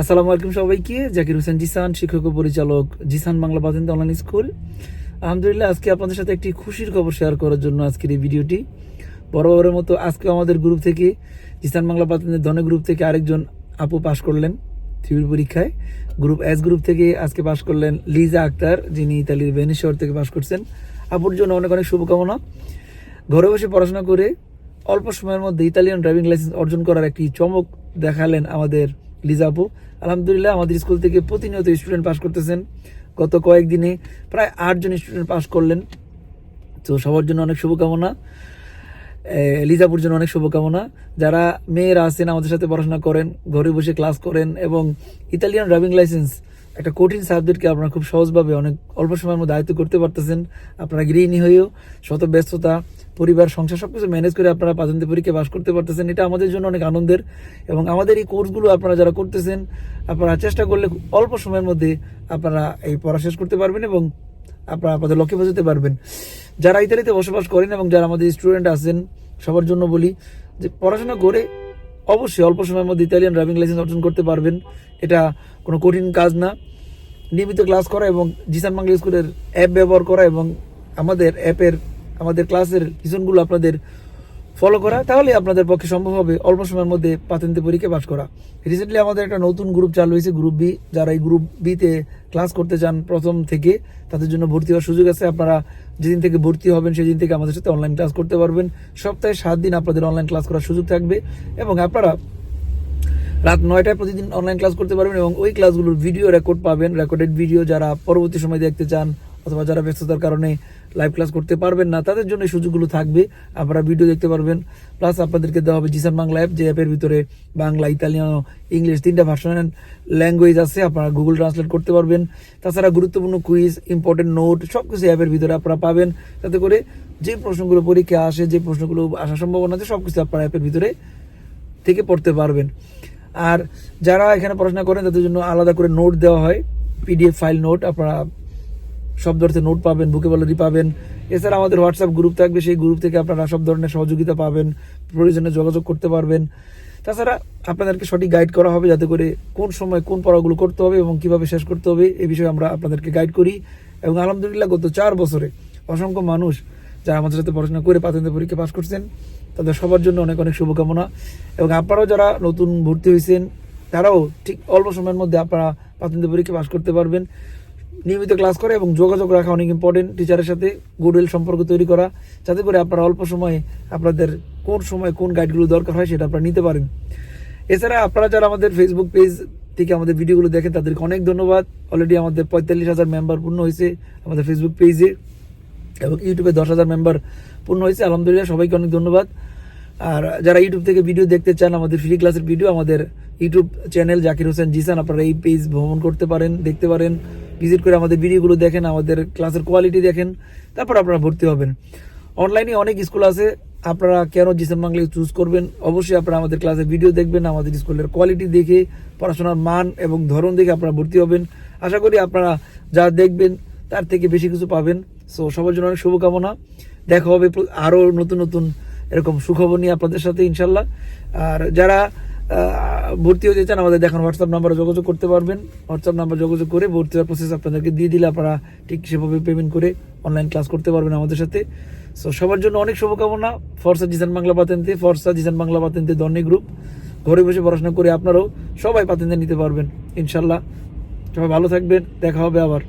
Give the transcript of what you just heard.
আসসালামু আলাইকুম সবাইকে। জাকির হোসেন জিসান, শিক্ষক ও পরিচালক জিসান বাংলা বাতিন্দ অনলাইন স্কুল আলহামদুলিল্লাহ, আজকে আপনাদের সাথে একটি খুশির খবর শেয়ার করার জন্য আজকের এই ভিডিওটি। বরাবরের মতো আজকে আমাদের গ্রুপ থেকে, জিসান বাংলা বাতিন্দের ধনে গ্রুপ থেকে আরেকজন আপু পাশ করলেন থিওরি পরীক্ষায়। গ্রুপ এস গ্রুপ থেকে আজকে পাশ করলেন লিজা আক্তার, যিনি ইতালির ভেনিস শহর থেকে পাশ করছেন। আপুর জন্য অনেক অনেক শুভকামনা। ঘরে বসে পড়াশোনা করে অল্প সময়ের মধ্যে ইতালিয়ান ড্রাইভিং লাইসেন্স অর্জন করার একটি চমক দেখালেন আমাদের লিজা আপু। আলহামদুলিল্লাহ, আমাদের স্কুল থেকে প্রতিনিয়ত স্টুডেন্ট পাস করতেছেন। গত কয়েকদিনে প্রায় আটজন স্টুডেন্ট পাস করলেন। তো সবার জন্য অনেক শুভকামনা। লিজাপুর জন্য অনেক শুভকামনা। যারা মেয়েরা আছেন, আমাদের সাথে পড়াশোনা করেন, ঘরে বসে ক্লাস করেন এবং ইতালিয়ান ড্রাইভিং লাইসেন্স একটা কঠিন সাবজেক্টকে আপনারা খুব সহজভাবে অনেক অল্প সময়ের মধ্যে আয়ত্ত করতে পারতেছেন। আপনারা গৃহিণী হয়েও শত ব্যস্ততা, পরিবার, সংসার সব কিছু ম্যানেজ করে আপনারা পাজন্তি পরীক্ষা পাস করতে পারতেছেন। এটা আমাদের জন্য অনেক আনন্দের এবং আমাদের এই কোর্সগুলো আপনারা যারা করতেছেন, আপনারা চেষ্টা করলে অল্প সময়ের মধ্যে আপনারা এই পড়া শেষ করতে পারবেন এবং আপনারা আপনাদের লক্ষ্যে পৌঁছতে পারবেন। যারা ইতালিতে বসবাস করেন এবং যারা আমাদের স্টুডেন্ট আছেন, সবার জন্য বলি যে পড়াশোনা করে অবশ্যই অল্প সময়ের মধ্যে ইতালিয়ান ড্রাইভিং লাইসেন্স অর্জন করতে পারবেন। এটা কোনো কঠিন কাজ না। নিয়মিত ক্লাস করা এবং জিসান বাংলা স্কুলের অ্যাপ ব্যবহার করা এবং আমাদের অ্যাপের আমাদের ক্লাসের পিছনগুলো আপনাদের ফলো করা, তাহলে আপনাদের পক্ষে সম্ভব হবে অল্প সময়ের মধ্যে পাতেন্তে পরীক্ষা পাস করা। রিসেন্টলি আমাদের একটা নতুন গ্রুপ চালু হয়েছে গ্রুপ বি যারা এই গ্রুপ বিতে ক্লাস করতে চান প্রথম থেকে, তাদের জন্য ভর্তি হওয়ার সুযোগ আছে। আপনারা যেদিন থেকে ভর্তি হবেন, সেদিন থেকে আমাদের সাথে অনলাইন ক্লাস করতে পারবেন। সপ্তাহে সাত দিন আপনাদের অনলাইন ক্লাস করার সুযোগ থাকবে এবং আপনারা রাত নয়টায় প্রতিদিন অনলাইন ক্লাস করতে পারবেন এবং ওই ক্লাসগুলোর ভিডিও রেকর্ড পাবেন। রেকর্ডেড ভিডিও যারা পরবর্তী সময় দেখতে চান অথবা যারা ব্যস্ততার কারণে লাইভ ক্লাস করতে পারবেন না, তাদের জন্য সুযোগগুলো থাকবে। আপনারা ভিডিও দেখতে পারবেন। প্লাস আপনাদেরকে দেওয়া হবে জিসান বাংলা অ্যাপ যে অ্যাপের ভিতরে বাংলা, ইতালিয়ানো, ইংলিশ তিনটা ভার্সনের ল্যাঙ্গুয়েজ আছে, আপনারা গুগল ট্রান্সলেট করতে পারবেন। তাছাড়া গুরুত্বপূর্ণ কুইজ ইম্পর্টেন্ট নোট সব কিছু অ্যাপের ভিতরে আপনারা পাবেন। তাতে করে যে প্রশ্নগুলো পরীক্ষা আসে, যে প্রশ্নগুলো আসার সম্ভাবনা আছে সব কিছু আপনারা অ্যাপের ভিতরে থেকে পড়তে পারবেন। আর যারা এখানে পড়াশোনা করেন, তাদের জন্য আলাদা করে নোট দেওয়া হয়। পিডিএফ ফাইল নোট আপনারা সব ধরনের নোট পাবেন বুকে বলারি পাবেন। এছাড়া আমাদের হোয়াটসঅ্যাপ গ্রুপ থাকবে, সেই গ্রুপ থেকে আপনারা সব ধরনের সহযোগিতা পাবেন, প্রয়োজনে যোগাযোগ করতে পারবেন। তাছাড়া আপনাদেরকে সঠিক গাইড করা হবে যাতে করে কোন সময় কোন পড়াগুলো করতে হবে এবং কীভাবে শেষ করতে হবে এই বিষয়ে আমরা আপনাদেরকে গাইড করি। এবং আলহামদুলিল্লাহ গত চার বছরে অসংখ্য মানুষ যারা আমাদের সাথে পড়াশোনা করে প্রাথমিক পরীক্ষা পাশ করছেন, তাদের সবার জন্য অনেক অনেক শুভকামনা। এবং আপনারাও যারা নতুন ভর্তি হয়েছেন, তারাও ঠিক অল্প সময়ের মধ্যে আপনারা প্রাথমিক পরীক্ষা পাশ করতে পারবেন। নিয়মিত ক্লাস করা এবং যোগাযোগ রাখা অনেক ইম্পর্টেন্ট টিচারের সাথে গুডউইল সম্পর্ক তৈরি করা, যাতে করে আপনারা অল্প সময়ে আপনাদের কোন সময় কোন গাইডগুলো দরকার হয় সেটা আপনারা নিতে পারেন। এছাড়া আপনারা যারা আমাদের ফেসবুক পেজ থেকে আমাদের ভিডিওগুলো দেখেন, তাদেরকে অনেক ধন্যবাদ। অলরেডি আমাদের পঁয়তাল্লিশ হাজার মেম্বার পূর্ণ হয়েছে আমাদের ফেসবুক পেজে এবং ইউটিউবে দশ হাজার মেম্বার পূর্ণ হয়েছে। আলহামদুলিল্লাহ, সবাইকে অনেক ধন্যবাদ। আর যারা ইউটিউব থেকে ভিডিও দেখতে চান আমাদের ফ্রি ক্লাসের ভিডিও আমাদের ইউটিউব চ্যানেল জাকির হোসেন জিসান, আপনারা এই পেজ ভ্রমণ করতে পারেন, দেখতে পারেন। ভিজিট করে আমাদের ভিডিওগুলো দেখেন, আমাদের ক্লাসের কোয়ালিটি দেখেন, তারপর আপনারা ভর্তি হবেন। অনলাইনে অনেক স্কুল আছে, আপনারা কেন জিসান বাংলা চুজ করবেন? অবশ্যই আপনারা আমাদের ক্লাসের ভিডিও দেখবেন, আমাদের স্কুলের কোয়ালিটি দেখে, পড়াশোনার মান এবং ধরন দেখে আপনারা ভর্তি হবেন। আশা করি আপনারা যা দেখবেন, তার থেকে বেশি কিছু পাবেন। সো সবার জন্য অনেক শুভকামনা। দেখা হবে আরও নতুন নতুন এরকম সুখবর নিয়ে আপনাদের সাথে, ইনশাল্লাহ। আর যারা ভর্তি হতে চান আমাদের দেখেন হোয়াটসঅ্যাপ নাম্বারে যোগাযোগ করতে পারবেন। হোয়াটসঅ্যাপ নাম্বার যোগাযোগ করে ভর্তি হওয়ার প্রসেস আপনাদেরকে দিয়ে দিলে আপনারা ঠিক সেভাবে পেমেন্ট করে অনলাইন ক্লাস করতে পারবেন আমাদের সাথে। সো সবার জন্য অনেক শুভকামনা। ফরসা জিসান বাংলা পাতেন্তে, ফরসা জিসান বাংলা পাতেন্তে দন্নি গ্রুপ ঘরে বসে পড়াশোনা করে আপনারাও সবাই পাতেন্তে নিতে পারবেন ইনশাল্লাহ সবাই ভালো থাকবেন, দেখা হবে আবার।